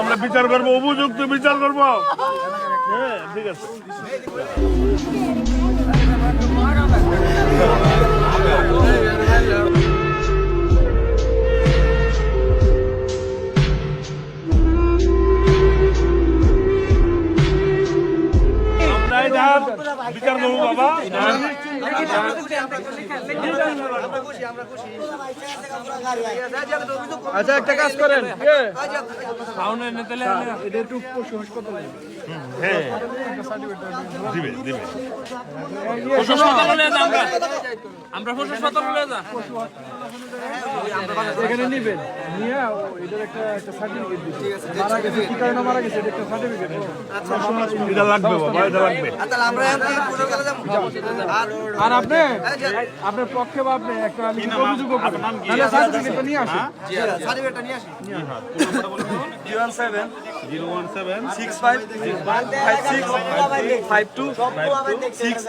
আমরা বিচার করব উপযুক্ত বিচার করব। হ্যাঁ ঠিক আছে। বিচার করব বাবা। আচ্ছা একটা কাজ করেন। হ্যাঁ দিবে আমরা পশু হাসপাতালে যা এখানে নিবেন। নিয়ে এটার একটা একটা সার্টিফিকেট দিবেন। মারা গেছে। কি কারণে মারা গেছে? এটা একটা সার্টিফিকেট এটা লাগবে বাবা এটা লাগবে আর আপনি আপনার পক্ষে বা আপনি একটা লিখিত অভিযোগ করবেন তাহলে সার্টিফিকেটটা নিয়ে আসেন zero one seven six five five six five two six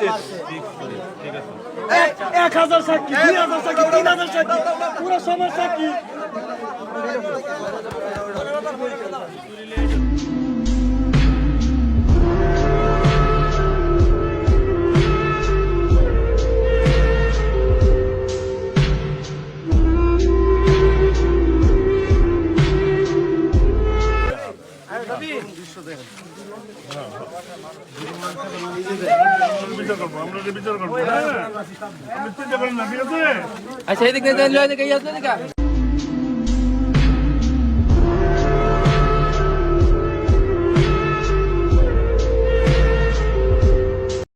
eight এক হাজার সাক্ষী দুই হাজার সাক্ষী তিন হাজার সাক্ষী পুরো সমাজ সাক্ষী আচ্ছা এদিকে